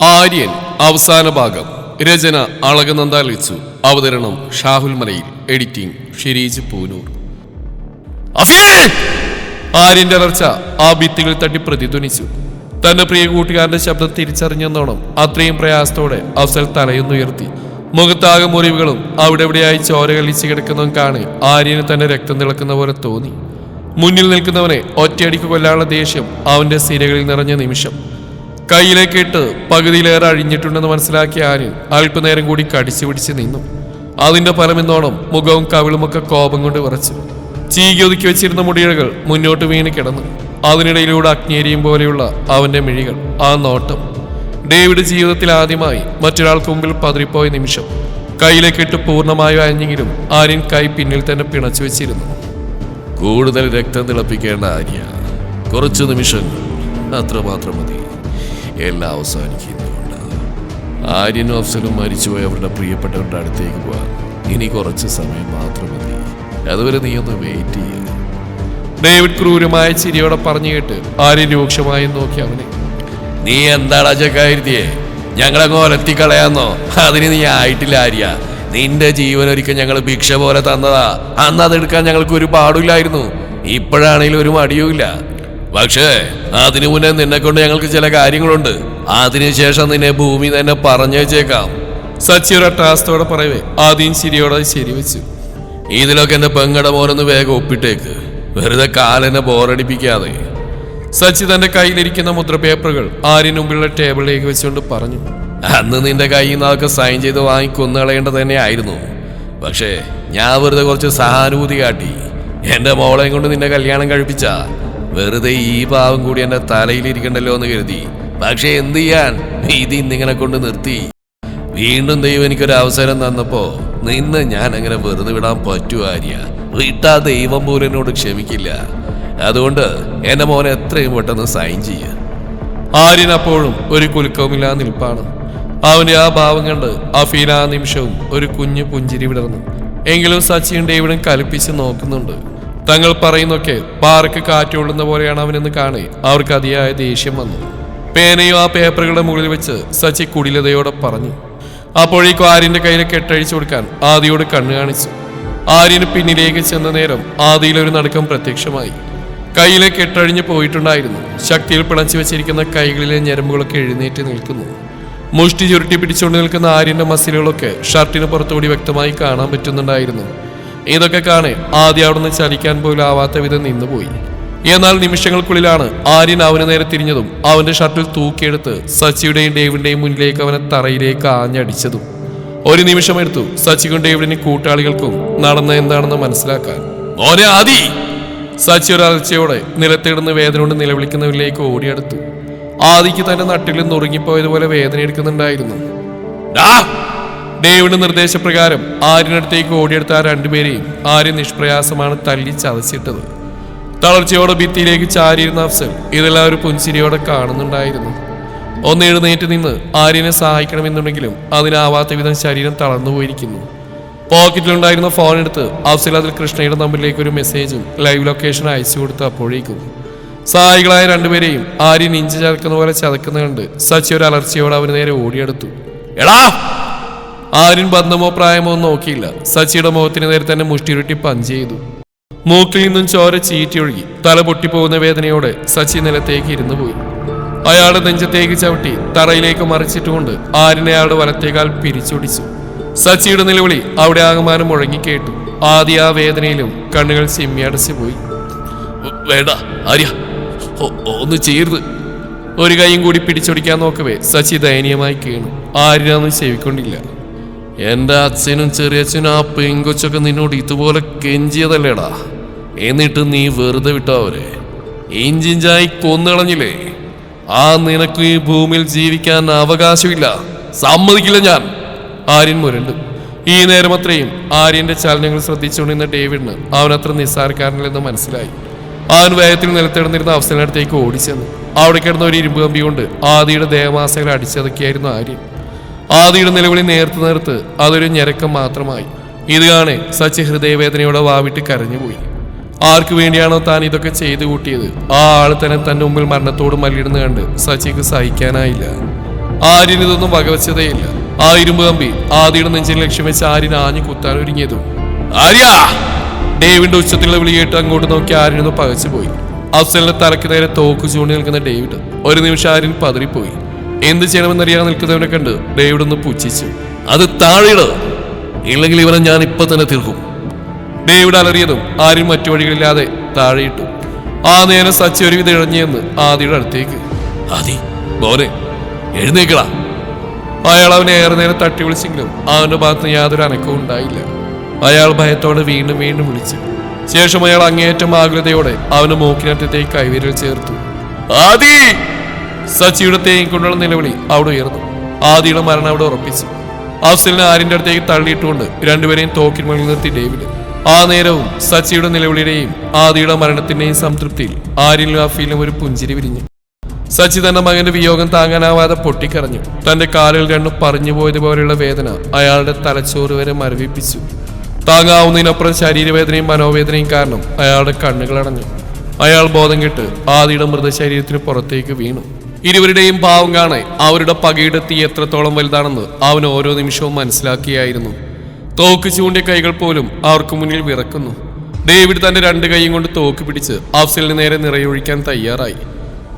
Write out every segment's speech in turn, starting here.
ആര്യൻ അവസാന ഭാഗം. രചന അളകനന്ദ ലിച്ചു അവതരണം ഷാഹുൽ മലയിൽ. എഡിറ്റിംഗ് ഷിരീജ് പൂനൂർ! ആര്യന്റെ അലർച്ച ആ ഭിത്തികളിൽ തട്ടി പ്രതിധ്വനിച്ചു. തന്റെ പ്രിയ കൂട്ടുകാരന്റെ ശബ്ദം തിരിച്ചറിഞ്ഞെന്നോണം അത്രയും പ്രയാസത്തോടെ അഫ്സൽ തലയൊന്നുയർത്തി. മുഖത്താകെ മുറിവുകളും അവിടെ എവിടെയായി ചോര കിടക്കുന്നതും കാണി ആര്യന് തന്നെ രക്തം തിളക്കുന്ന പോലെ തോന്നി. മുന്നിൽ നിൽക്കുന്നവനെ ഒറ്റയടിക്ക് കൊല്ലാനുള്ള ദേഷ്യം അവന്റെ സിരകളിൽ നിറഞ്ഞ നിമിഷം. കയ്യിലേക്ക് ഇട്ട് പകുതിയിലേറെ അഴിഞ്ഞിട്ടുണ്ടെന്ന് മനസ്സിലാക്കിയ ആര്യൻ അല്പനേരം കൂടി കടിച്ചു പിടിച്ച് നിന്നു. അതിന്റെ ഫലമെന്നോണം മുഖവും കവിളുമൊക്കെ കോപം കൊണ്ട് വിറച്ചു. ചീകി ഒതുക്കി വെച്ചിരുന്ന മുടിയഴകൾ മുന്നോട്ട് വീണ് കിടന്നു. അതിനിടയിലൂടെ അഗ്നിയേരിയും പോലെയുള്ള അവന്റെ മിഴികൾ ആ നോട്ടം. ഡേവിഡ് ജീവിതത്തിൽ ആദ്യമായി മറ്റൊരാൾക്ക് മുമ്പിൽ പതിരിപ്പോയ നിമിഷം. കയ്യിലേക്കിട്ട് പൂർണമായും അയഞ്ഞെങ്കിലും ആര്യൻ കൈ പിന്നിൽ തന്നെ പിണച്ചു വെച്ചിരുന്നു. കൂടുതൽ രക്തം തിളപ്പിക്കേണ്ട ആര്യ കുറച്ചു നിമിഷങ്ങൾ അത്രമാത്രം മതി. എല്ലാം അവസാനിക്കുന്നുണ്ട്. ആര്യനും അഫ്സലും മരിച്ചുപോയി അവരുടെ പ്രിയപ്പെട്ടവരുടെ അടുത്തേക്ക് പോകാൻ ഇനി കുറച്ച് സമയം മാത്രം മതി. അതുവരെ നീ ഒന്ന് വെയിറ്റ് ചെയ്യുക ഡേവിഡ് ക്രൂരമായ ചിരിയോടെ പറഞ്ഞു കേട്ട് ആര്യൻ രൂക്ഷമായി നോക്കി അവനെ. നീ എന്താടാ ചക്കായിരുത്തിയേ? ഞങ്ങളെ ഒലത്തിക്കളയാന്നോ? അതിന് നീ ആയിട്ടില്ല ആര്യ. നിന്റെ ജീവൻ ഒരിക്കൽ ഞങ്ങൾ ഭിക്ഷ പോലെ തന്നതാ. അന്ന് അതെടുക്കാൻ ഞങ്ങൾക്ക് ഒരു പാടില്ലായിരുന്നു ഇപ്പോഴാണെങ്കിലും ഒരു മടിയുമില്ല. പക്ഷേ അതിനു മുന്നേ നിന്നെ കൊണ്ട് ഞങ്ങൾക്ക് ചില കാര്യങ്ങളുണ്ട്. അതിനുശേഷം നിന്നെ ഭൂമി തന്നെ പറഞ്ഞു വെച്ചേക്കാം ടാസ്റ്റോടെ പറയവേ ആദ്യം ശരിയോടെ ശരി വെച്ചു. ഇതിലൊക്കെ എന്റെ പെങ്ങടെ മോനൊന്ന് വേഗം ഒപ്പിട്ടേക്ക്. വെറുതെ കാലെന്നെ ബോറടിപ്പിക്കാതെ. സച്ചി തന്റെ കയ്യിലിരിക്കുന്ന മുദ്രപേപ്പറുകൾ ആര്യന് മുമ്പിലുള്ള ടേബിളിലേക്ക് വെച്ചുകൊണ്ട് പറഞ്ഞു അന്ന് നിന്റെ കയ്യിൽ നിന്ന് അതൊക്കെ സൈൻ ചെയ്ത് വാങ്ങി കൊന്നുകളയേണ്ടത് തന്നെയായിരുന്നു. പക്ഷേ ഞാൻ വെറുതെ കുറച്ച് സഹാനുഭൂതി കാട്ടി. എന്റെ മോളെയും കൊണ്ട് നിന്റെ കല്യാണം കഴിപ്പിച്ച വെറുതെ ഈ പാവം കൂടി എന്റെ തലയിലിരിക്കണ്ടല്ലോ എന്ന് കരുതി. പക്ഷെ എന്ത് ചെയ്യാൻ? ഇത് ഇന്നിങ്ങനെ കൊണ്ട് നിർത്തി. വീണ്ടും ദൈവം എനിക്കൊരു അവസരം തന്നപ്പോ നിന്ന് ഞാൻ അങ്ങനെ വെറുതെ വിടാൻ പറ്റൂ ആര്യ. വിട്ടാ ദൈവം പോലും എന്നോട് ക്ഷമിക്കില്ല. അതുകൊണ്ട് എന്റെ മോനെ എത്രയും പെട്ടെന്ന് സൈൻ ചെയ്യ. ആര്യൻ അപ്പോഴും ഒരു കുലുക്കവുമില്ലാ നിൽപ്പാണ്. അവന്റെ ആ ഭാവം കണ്ട് ആ നിമിഷവും ഒരു കുഞ്ഞു പുഞ്ചിരി വിടർന്നു. എങ്കിലും സച്ചിൻ ഡേവിഡും കൽപ്പിച്ച് നോക്കുന്നുണ്ട്. തങ്ങൾ പറയുന്നൊക്കെ പാർക്ക് കാറ്റുകൊള്ളുന്ന പോലെയാണ് അവനെന്ന് കാണി അവർക്ക് അതിയായ ദേഷ്യം വന്നു. പേനയും ആ പേപ്പറുകളുടെ മുകളിൽ വെച്ച് സച്ചി കുടിലതയോടെ പറഞ്ഞു അപ്പോഴേക്കും ആര്യന്റെ കയ്യിൽ കെട്ടഴിച്ചു കൊടുക്കാൻ ആദിയോട് കണ്ണു കാണിച്ചു. ആര്യന് പിന്നിലേക്ക് ചെന്ന നേരം ആദിയിലൊരു നടുക്കം പ്രത്യക്ഷമായി. കയ്യിലെ കെട്ടഴിഞ്ഞു പോയിട്ടുണ്ടായിരുന്നു. ശക്തിയിൽ പിളച്ചു വെച്ചിരിക്കുന്ന കൈകളിലെ ഞരമ്പുകളൊക്കെ എഴുന്നേറ്റ് നിൽക്കുന്നു. മുഷ്ടി ചുരുട്ടി പിടിച്ചുകൊണ്ട് നിൽക്കുന്ന ആര്യന്റെ മസിലുകളൊക്കെ ഷർട്ടിന് പുറത്തുകൂടി വ്യക്തമായി കാണാൻ പറ്റുന്നുണ്ടായിരുന്നു. ഇതൊക്കെ കാണെ ആദ്യം അവിടുന്ന് ചലിക്കാൻ പോലും ആവാത്ത വിധം നിന്നുപോയി. എന്നാൽ നിമിഷങ്ങൾക്കുള്ളിലാണ് ആര്യൻ അവന് നേരെ തിരിഞ്ഞതും അവന്റെ ഷർട്ടിൽ തൂക്കിയെടുത്ത് സച്ചിയുടെയും ഡേവിന്റെയും മുന്നിലേക്ക് അവനെ തറയിലേക്ക് ആഞ്ഞടിച്ചതും. ഒരു നിമിഷം എടുത്തു സച്ചിക്കും ഡേവിഡിനും കൂട്ടാളികൾക്കും നടന്ന എന്താണെന്ന് മനസ്സിലാക്കാൻ. ഓനെ ആദി! സച്ചി ഒരർച്ചയോടെ നിലത്തിടുന്ന വേദന കൊണ്ട് നിലവിളിക്കുന്നവരിലേക്ക് ഓടിയെടുത്തു. ആദിക്ക് തന്റെ നട്ടിൽ നുറുങ്ങിപ്പോയതുപോലെ വേദന എടുക്കുന്നുണ്ടായിരുന്നു. "ഡാ!" നിർദ്ദേശപ്രകാരം ആര്യനടുത്തേക്ക് ഓടിയെടുത്ത ആ രണ്ടുപേരെയും ആര്യ നിഷ്പ്രയാസമാണ് തല്ലി ചതച്ചിട്ടത് തളർച്ചയോടെ ഭിത്തിയിലേക്ക് ചാരിയിരുന്ന അഫ്സൽ ഇതെല്ലാം ഒരു പുൻചിരിയോടെ കാണുന്നുണ്ടായിരുന്നു. ഒന്ന് എഴുന്നേറ്റ് നിന്ന് ആര്യനെ സഹായിക്കണമെന്നുണ്ടെങ്കിലും അതിനാവാത്ത വിധം ശരീരം തളർന്നു പോയിരിക്കുന്നു. പോക്കറ്റിലുണ്ടായിരുന്ന ഫോൺ എടുത്ത് അഫ്സൽ അതിൽ കൃഷ്ണയുടെ നമ്പറിലേക്ക് ഒരു മെസ്സേജും ലൈവ് ലൊക്കേഷൻ അയച്ചു കൊടുത്ത് അപ്പോഴേക്കും സഹായികളായ രണ്ടുപേരെയും ആര്യൻ ഇഞ്ചി ചതക്കുന്ന പോലെ ചതക്കുന്ന കണ്ട് സച്ചി ഒരു അലർച്ചയോടെ അവന് നേരെ ഓടിയെടുത്തു. എടാ! ആര്യൻ ബന്ധമോ പ്രായമോ നോക്കിയില്ല. സച്ചിയുടെ മുഖത്തിന് നേരെ തന്നെ മുഷ്ടിരുട്ടി പഞ്ച് ചെയ്തു. മൂക്കിൽ നിന്നും ചോര ചീറ്റിയൊഴുകി തല പൊട്ടിപ്പോകുന്ന വേദനയോടെ സച്ചി നിലത്തേക്ക് ഇരുന്നു പോയി. അയാളുടെ നെഞ്ചത്തേക്ക് ചവിട്ടി തറയിലേക്ക് മറിച്ചിട്ടുകൊണ്ട് ആരിനെ അയാളുടെ വലത്തേക്കാൾ പിരിച്ചൊടിച്ചു. സച്ചിയുടെ നിലവിളി അവിടെ ആകമാനം മുഴങ്ങിക്കേട്ടു. ആദ്യ ആ വേദനയിലും കണ്ണുകൾ ചിമ്മിയടച്ചു പോയി. വേണ്ട ആര്യ ഒന്ന് ചെയ്യരുത്. ഒരു കൈയും കൂടി പിടിച്ചൊടിക്കാൻ നോക്കവേ സച്ചി ദയനീയമായി കീണു. ആരിനൊന്നും ചെവിക്കൊണ്ടില്ല. എന്റെ അച്ഛനും ചെറിയച്ഛനും ആ പെങ്കൊച്ചൊക്കെ നിന്നോട് ഇതുപോലെ കെഞ്ചിയതല്ലേടാ? എന്നിട്ട് നീ വെറുതെ വിട്ടോ അവരെ? ഇഞ്ചിഞ്ചായി കൊന്നുകളഞ്ഞില്ലേ ആ നിനക്ക് ഈ ഭൂമിയിൽ ജീവിക്കാൻ അവകാശമില്ല. സമ്മതിക്കില്ല ഞാൻ. ആര്യൻ മുരണ്ടു. ഈ നേരം അത്രയും ആര്യന്റെ ചലനങ്ങൾ ശ്രദ്ധിച്ചുകൊണ്ടിരുന്ന ഡേവിഡിന് അവനത്ര നിസ്സാരക്കാരനല്ലെന്ന് മനസ്സിലായി. അവൻ വേഗത്തിൽ നിലത്തിടന്നിരുന്ന അവസരത്തേക്ക് ഓടിച്ചെന്നു. അവിടെ കിടന്ന ഒരു ഇരുമ്പ് കമ്പി കൊണ്ട് ആദിയുടെ ദേവമാസകൾ അടിച്ചതൊക്കെയായിരുന്നു ആര്യൻ. ആദിയുടെ നിലവിളി നേർത്ത് നേർത്ത് അതൊരു ഞെരക്കം മാത്രമായി. ഇത് കാണെ സച്ചി ഹൃദയവേദനയോടെ വാവിട്ട് കരഞ്ഞുപോയി. ആർക്കു വേണ്ടിയാണോ താൻ ഇതൊക്കെ ചെയ്തു കൂട്ടിയത്? ആ ആൾ തന്നെ തന്റെ മുമ്പിൽ മരണത്തോട് മല്ലിടുന്ന കണ്ട് സച്ചിക്ക് സഹിക്കാനായില്ല. ആര്യൻ ഇതൊന്നും വകവച്ചതേയില്ല. ആ ഇരുമ്പ് കമ്പി ആദിയുടെ നെഞ്ചിൽ ലക്ഷ്യം വെച്ച് ആര്യൻ ആഞ്ഞു കുത്താൻ ഒരുങ്ങിയതും. ആര്യ! ഡേവിഡിന്റെ ഉച്ചത്തിലുള്ള വിളി കേട്ട് അങ്ങോട്ട് നോക്കി ആര്യനൊന്ന് പകച്ചുപോയി. അഫ്സലിന്റെ തലക്ക് നേരെ തോക്ക് ചൂണ്ടി നിൽക്കുന്ന ഡേവിഡ് ഒരു നിമിഷം ആര്യൻ പതറിപ്പോയി എന്ത് ചെയ്യണമെന്നറിയാതെ നിൽക്കുന്നവനെ കണ്ട് ഡേവിഡ് ഒന്ന് പുച്ഛിച്ചു അത് താഴെയിട്. ഇല്ലെങ്കിൽ ഇവനെ ഞാൻ ഇപ്പൊ തന്നെ തീർക്കും. ഡേവിഡ് അലറിയതും ആരും മറ്റു വഴികളില്ലാതെ താഴെയിട്ടു. ആ നേരം സച്ചി ഒരുവിധം ഇഴഞ്ഞെന്ന് ആദിയുടെ അടുത്തേക്ക്. ആദി മോനെ എഴുന്നേക്കടാ. അയാൾ അവനെ ഏറെ നേരം തട്ടി വിളിച്ചെങ്കിലും അവന്റെ ഭാഗത്ത് യാതൊരു അനക്കവും ഉണ്ടായില്ല. അയാൾ ഭയത്തോടെ വീണ്ടും വീണ്ടും വിളിച്ചു. ശേഷം അയാൾ അങ്ങേയറ്റം ആകുലതയോടെ അവന് മൂക്കിനറ്റത്തേക്ക് കൈവിരൽ ചേർത്തു. ആദി സച്ചിയുടെ കൊണ്ടുള്ള നിലവിളി അവിടെ ഉയർന്നു. ആദിയുടെ മരണം അവിടെ ഉറപ്പിച്ചു. അഫ്സലിനെ ആരിന്റെ അടുത്തേക്ക് തള്ളിയിട്ടുകൊണ്ട് രണ്ടുപേരെയും തോക്കിൽ മുകളിൽ നിർത്തി ഡേവിഡ്. ആ നേരവും സച്ചിയുടെ നിലവിളിയുടെയും ആദിയുടെ മരണത്തിന്റെയും സംതൃപ്തിയിൽ ആരിലും അഫീലും ഒരു പുഞ്ചിരി വിരിഞ്ഞു. സച്ചി തന്റെ മകന്റെ വിയോഗം താങ്ങാനാവാതെ പൊട്ടിക്കറഞ്ഞു തന്റെ കാലിൽ രണ്ടും പറഞ്ഞു പോയതുപോലെയുള്ള വേദന അയാളുടെ തലച്ചോറ് വരെ മരവിപ്പിച്ചു. താങ്ങാവുന്നതിനപ്പുറം ശരീരവേദനയും മനോവേദനയും കാരണം അയാളുടെ കണ്ണുകൾ അടഞ്ഞു. അയാൾ ബോധം കെട്ട് ആദിയുടെ മൃതശരീരത്തിന് പുറത്തേക്ക് വീണു. ഇരുവരുടെയും ഭാവം കാണെ അവരുടെ പകയുടെ തീ എത്രത്തോളം വലുതാണെന്ന് അവൻ ഓരോ നിമിഷവും മനസ്സിലാക്കിയായിരുന്നു. തോക്ക് ചൂണ്ടിയ കൈകൾ പോലും അവർക്ക് മുന്നിൽ വിറക്കുന്നു. ഡേവിഡ് തന്റെ രണ്ട് കൈയും കൊണ്ട് തോക്ക് പിടിച്ച് അഫ്സലിന് നേരെ നിറയൊഴിക്കാൻ തയ്യാറായി.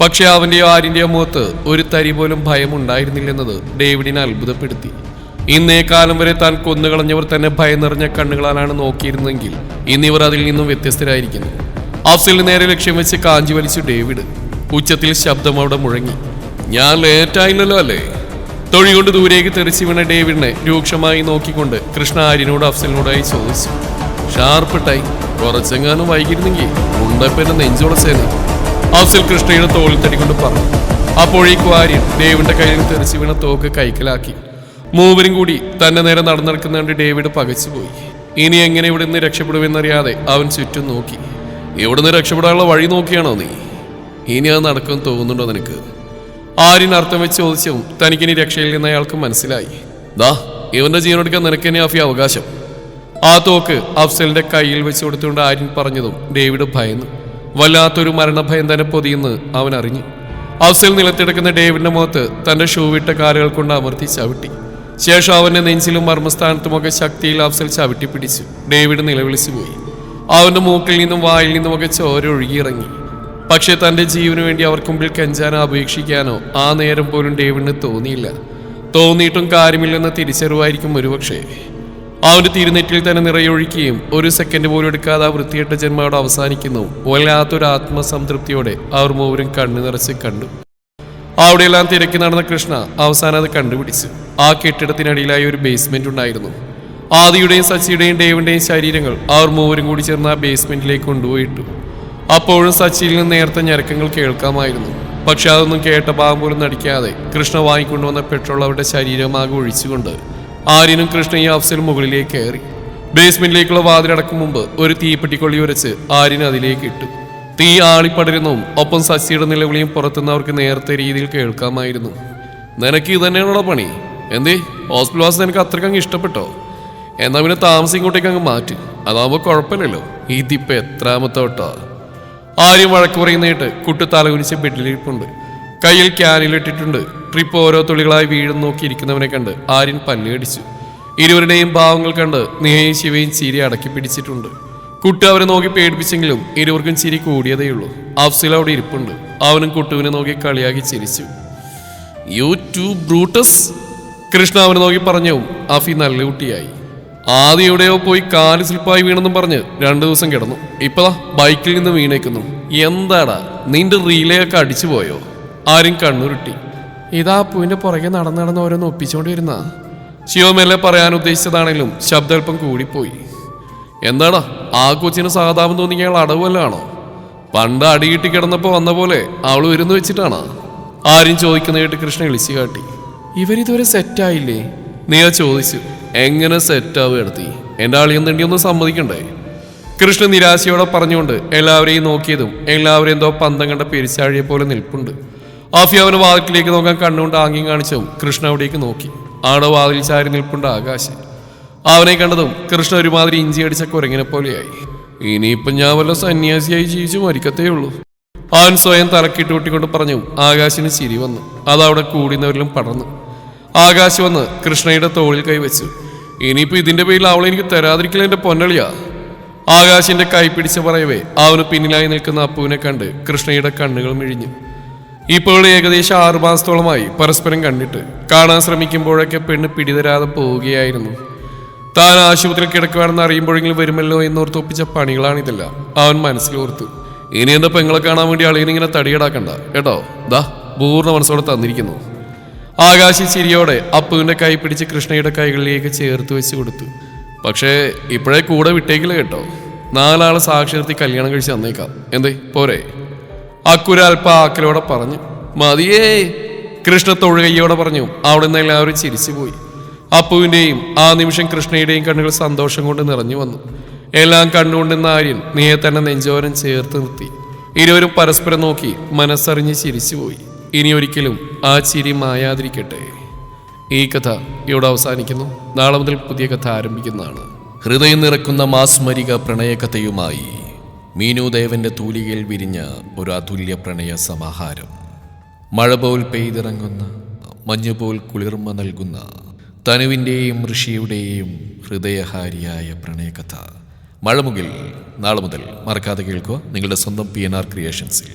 പക്ഷെ അവന്റെയോ ആരിന്റെയോ മുഖത്ത് ഒരു തരി പോലും ഭയം ഉണ്ടായിരുന്നില്ലെന്നത് ഡേവിഡിനെ അത്ഭുതപ്പെടുത്തി. ഇന്നേ കാലം വരെ താൻ കൊന്നുകളഞ്ഞവർ തന്നെ ഭയം നിറഞ്ഞ കണ്ണുകളാലാണ് നോക്കിയിരുന്നെങ്കിൽ ഇന്നിവർ അതിൽ നിന്നും വ്യത്യസ്തരായിരിക്കുന്നു. അഫ്സലിന് നേരെ ലക്ഷ്യം വെച്ച് കാഞ്ചി വലിച്ചു ഡേവിഡ്. ഉച്ചത്തിൽ ശബ്ദം അവിടെ മുഴങ്ങി. ഞാൻ ലേറ്റായില്ലല്ലോ അല്ലേ? തൊഴികൊണ്ട് ദൂരേക്ക് തെറിച്ചു വീണ ഡേവിഡിനെ രൂക്ഷമായി നോക്കിക്കൊണ്ട് കൃഷ്ണ ആര്യനോട് അഫ്സലിനോടായി ചോദിച്ചു. ഷാർപ്പിട്ടായി. കുറച്ചെങ്ങാനും വൈകിരുന്നെങ്കിൽ ഉണ്ടപ്പന്നെ നെഞ്ചുടച്ചേനെ അഫ്സൽ കൃഷ്ണയുടെ തോളിൽ തടികൊണ്ട് പറഞ്ഞു. അപ്പോഴേക്കും ആര്യൻ ഡേവിഡിന്റെ കയ്യിൽ തെറിച്ചു വീണ തോക്ക് കൈക്കലാക്കി. മൂവരും കൂടി തന്നെ നേരെ നടന്നെടുക്കുന്ന കണ്ട് ഡേവിഡ് പകച്ചുപോയി. ഇനി എങ്ങനെ ഇവിടെ നിന്ന് രക്ഷപ്പെടുമെന്നറിയാതെ അവൻ ചുറ്റും നോക്കി. ഇവിടുന്ന് രക്ഷപ്പെടാനുള്ള വഴി നോക്കിയാണോ നീ? ഇനി അത് നടക്കുമെന്ന് തോന്നുന്നുണ്ടോ നിനക്ക്? ആര്യൻ അർത്ഥം വെച്ച് ചോദിച്ചും തനിക്കിനി രക്ഷയിൽ നിന്ന് അയാൾക്ക് മനസ്സിലായി. ദാ ഇവന്റെ ജീവനെടുക്കാൻ നിനക്ക് തന്നെ ആഫി അവകാശം. ആ തോക്ക് അഫ്സലിന്റെ കയ്യിൽ വെച്ച് കൊടുത്തുകൊണ്ട് ആര്യൻ പറഞ്ഞതും ഡേവിഡ് ഭയന്നു. വല്ലാത്തൊരു മരണഭയം തന്നെ പൊതിയെന്ന് അവൻ അറിഞ്ഞു. അഫ്സൽ നിലത്തിടക്കുന്ന ഡേവിഡിന്റെ മുഖത്ത് തന്റെ ഷൂ വിട്ട കാലുകൾ കൊണ്ട് അമർത്തി ചവിട്ടി. ശേഷം അവന്റെ നെഞ്ചിലും മർമ്മസ്ഥാനത്തുമൊക്കെ ശക്തിയിൽ അഫ്സൽ ചവിട്ടി പിടിച്ചു. ഡേവിഡ് നിലവിളിച്ചു പോയി അവന്റെ മൂക്കിൽ നിന്നും വായിൽ നിന്നുമൊക്കെ ചോര ഒഴുകിയിറങ്ങി പക്ഷേ തന്റെ ജീവന് വേണ്ടി അവർക്ക് മുമ്പിൽ കെഞ്ചാനോ അപേക്ഷിക്കാനോ ആ നേരം പോലും ഡേവിഡിന് തോന്നിയില്ല. തോന്നിയിട്ടും കാര്യമില്ലെന്ന തിരിച്ചറിവായിരിക്കും ഒരുപക്ഷേ. അവന്റെ തിരുനെറ്റിൽ തന്നെ നിറയൊഴിക്കുകയും ഒരു സെക്കൻഡ് പോലും എടുക്കാതെ ആ വൃത്തികെട്ട ജന്മയോട് അവസാനിക്കുന്നു വല്ലാത്തൊരു ആത്മസംതൃപ്തിയോടെ അവർ മൂവരും കണ്ണു നിറച്ച് കണ്ടു. അവിടെയെല്ലാം തിരക്കി നടന്ന കൃഷ്ണ അവസാനം അത് കണ്ടുപിടിച്ചു. ആ കെട്ടിടത്തിനടിയിലായി ഒരു ബേസ്മെന്റ് ഉണ്ടായിരുന്നു. ആദിയുടെയും സച്ചിയുടെയും ഡേവിന്റെയും ശരീരങ്ങൾ അവർ മൂവരും കൂടി ചേർന്ന് ആ ബേസ്മെന്റിലേക്ക് കൊണ്ടുപോയിട്ടു. അപ്പോഴും സച്ചിയിൽ നിന്ന് നേരത്തെ ഞരക്കങ്ങൾ കേൾക്കാമായിരുന്നു. പക്ഷെ അതൊന്നും കേട്ട ഭാഗം പോലും നടിക്കാതെ കൃഷ്ണ വാങ്ങിക്കൊണ്ടുവന്ന പെട്രോൾ അവരുടെ ശരീരമാകെ ഒഴിച്ചുകൊണ്ട് ആര്യനും കൃഷ്ണയും അഫ്സൽ മുകളിലേക്ക് കയറി. ബേസ്മെന്റിലേക്കുള്ള വാതിലടക്കും മുമ്പ് ഒരു തീപ്പെട്ടിക്കൊള്ളി ഉരച്ച് ആര്യൻ അതിലേക്ക് ഇട്ടു. തീ ആളിപ്പടരുന്നതും ഒപ്പം സച്ചിയുടെ നിലവിളിയും പുറത്തുനിന്ന് അവർക്ക് നേരത്തെ രീതിയിൽ കേൾക്കാമായിരുന്നു. നിനക്ക് ഇത് തന്നെയാണോ പണി? എന്തേ? ഹോസ്പിറ്റൽ വാസം നിനക്ക് അത്രയ്ക്ക് ഇഷ്ടപ്പെട്ടോ? എന്നാ പിന്നെ താമസം ഇങ്ങോട്ടേക്ക് അങ്ങ് മാറ്റി. അതാവുമ്പോൾ കുഴപ്പമില്ലല്ലോ. ഇതിപ്പോ എത്രാമത്തെ തൊട്ടാ ആര്യം വഴക്ക് പറയുന്നേട്ട് കുട്ടി തലകുനിച്ച് ബെഡിലിരിപ്പുണ്ട് കയ്യിൽ ക്യാനിലിട്ടിട്ടുണ്ട് ട്രിപ്പ് ഓരോ തുള്ളികളായി വീഴും നോക്കി ഇരിക്കുന്നവനെ കണ്ട് ആര്യൻ പല്ലുകടിച്ചു ഇരുവരുടെയും ഭാവങ്ങൾ കണ്ട് നിഹയും ശിവയും ചിരി അടക്കി പിടിച്ചിട്ടുണ്ട്. കുട്ടി അവരെ നോക്കി പേടിപ്പിച്ചെങ്കിലും ഇരുവർക്കും ചിരി കൂടിയതേയുള്ളൂ അഫ്സിൽ അവിടെ ഇരിപ്പുണ്ട്. അവനും കുട്ടുവിനെ നോക്കി കളിയാക്കി ചിരിച്ചു. യു ടു ബ്രൂട്ടസ് കൃഷ്ണ അവനെ നോക്കി പറഞ്ഞു. അഫി നല്ല കുട്ടിയായി. ആദ്യം എവിടെയോ പോയി കാൽ സ്ലിപ്പായി വീണെന്നും പറഞ്ഞ് രണ്ടു ദിവസം കിടന്നു. ഇപ്പതാ ബൈക്കിൽ നിന്ന് വീണേക്കുന്നു. എന്താടാ നിന്റെ റീലയൊക്കെ അടിച്ചു പോയോ? ആരും കണ്ണുരുട്ടി. ഇതാ പൂവിന്റെ പുറകെ നടന്നു നടന്ന് ഓരോന്ന് ഒപ്പിച്ചുകൊണ്ട് വരുന്ന ശിവമെല്ലെ പറയാൻ ഉദ്ദേശിച്ചതാണെങ്കിലും ശബ്ദൽപ്പം കൂടിപ്പോയി. എന്താടാ ആ കൊച്ചിന് സാധാപം തോന്നി അയാൾ അടവുമല്ലാണോ പണ്ട് അടികിട്ടി കിടന്നപ്പോ വന്ന പോലെ അവൾ വരുന്നു വെച്ചിട്ടാണ്? ആരും ചോദിക്കുന്ന കേട്ട് കൃഷ്ണ വിളിച്ചു കാട്ടി. ഇവരിതുവരെ സെറ്റായില്ലേ നീ ചോദിച്ചു. എങ്ങനെ സെറ്റാവ് എടുത്തി? എന്റെ ആളിയും തണ്ടിയൊന്നും സമ്മതിക്കണ്ടേ? കൃഷ്ണൻ നിരാശയോടെ പറഞ്ഞുകൊണ്ട് എല്ലാവരെയും നോക്കിയതും എല്ലാവരെയും എന്തോ പന്തം കണ്ട പെരിച്ചാഴിയെ പോലെ നിൽപ്പുണ്ട്. ആഫി അവന് വാതിലേക്ക് നോക്കാൻ കണ്ണുകൊണ്ട് ആംഗ്യം കാണിച്ചും കൃഷ്ണ അവിടേക്ക് നോക്കി. ആടെ വാതിൽ ചാരി നിൽപ്പുണ്ട് ആകാശ്. അവനെ കണ്ടതും കൃഷ്ണ ഒരുമാതിരി ഇഞ്ചി അടിച്ച കുരങ്ങിനെ പോലെയായി. ഇനിയിപ്പം ഞാൻ വല്ല സന്യാസിയായി ജീവിച്ചു മരിക്കത്തേ ഉള്ളൂ. അവൻ സ്വയം തലക്കിട്ട് കൂട്ടിക്കൊണ്ട് പറഞ്ഞു ആകാശിന് ചിരി വന്നു. അതവിടെ കൂടുന്നവരിലും പടർന്നു. ആകാശ് വന്ന് കൃഷ്ണയുടെ തോളിൽ കൈവച്ചു. ഇനിയിപ്പോ ഇതിന്റെ പേരിൽ അവളെ എനിക്ക് തരാതിരിക്കൽ എന്റെ പൊന്നളിയാ. ആകാശിന്റെ കൈ പിടിച്ച് പറയവേ അവന് പിന്നിലായി നിൽക്കുന്ന അപ്പുവിനെ കണ്ട് കൃഷ്ണയുടെ കണ്ണുകൾ മിഴിഞ്ഞു. ഇപ്പോൾ ഏകദേശം ആറു മാസത്തോളമായി പരസ്പരം കണ്ടിട്ട് കാണാൻ ശ്രമിക്കുമ്പോഴൊക്കെ പെണ്ണ് പിടിതരാതെ പോവുകയായിരുന്നു. താൻ ആശുപത്രിയിൽ കിടക്കുകയാണെന്ന് അറിയുമ്പോഴെങ്കിലും വരുമല്ലോ എന്നോർത്ത് ഒപ്പിച്ച പണികളാണിതെല്ലാം. അവൻ മനസ്സിലോർത്തു ഇനി എന്താ പെങ്ങളെ കാണാൻ വേണ്ടി അളിയനിങ്ങനെ തടിയടാക്കണ്ട കേട്ടോ ദാ പൂർണ മനസ്സോടെ തന്നിരിക്കുന്നു. ആകാശി ചിരിയോടെ അപ്പുവിന്റെ കൈ പിടിച്ച് കൃഷ്ണയുടെ കൈകളിലേക്ക് ചേർത്ത് വെച്ച് കൊടുത്തു. പക്ഷേ ഇപ്പോഴേ കൂടെ വിട്ടേക്കില്ല കേട്ടോ. നാലാളെ സാക്ഷി കല്യാണം കഴിച്ച് തന്നേക്കാം എന്തേ? പോരെ. അക്കുര ആക്കലോടെ പറഞ്ഞു. മതിയേ. കൃഷ്ണ തൊഴുകയ്യോടെ പറഞ്ഞു. അവിടെ നിന്ന് എല്ലാവരും ചിരിച്ചുപോയി അപ്പുവിന്റെയും ആ നിമിഷം കൃഷ്ണയുടെയും കണ്ണുകൾ സന്തോഷം കൊണ്ട് നിറഞ്ഞു വന്നു. എല്ലാം കണ്ടുകൊണ്ടിരുന്ന ആര്യൻ നീയെ തന്നെ നെഞ്ചോരം ചേർത്ത് നിർത്തി. ഇരുവരും പരസ്പരം നോക്കി മനസ്സറിഞ്ഞ് ചിരിച്ചുപോയി ഇനി ഒരിക്കലും ആ ചിരി മായാതിരിക്കട്ടെ ഈ കഥ ഇവിടെ അവസാനിക്കുന്നു. നാളെ മുതൽ പുതിയ കഥ ആരംഭിക്കുന്നതാണ്. ഹൃദയം നിറക്കുന്ന മാസ്മരിക പ്രണയകഥയുമായി മീനുദേവന്റെ തൂലികയിൽ വിരിഞ്ഞ ഒരു അതുല്യ പ്രണയ സമാഹാരം. മഴ പോൽ പെയ്തിറങ്ങുന്ന മഞ്ഞുപോൽ കുളിർമ നൽകുന്ന തനുവിന്റെയും ഋഷിയുടെയും ഹൃദയഹാരിയായ പ്രണയകഥ. മഴമുകിൽ നാളെ മുതൽ മറക്കാതെ കേൾക്കുക നിങ്ങളുടെ സ്വന്തം പി എൻ ആർ ക്രിയേഷൻസിൽ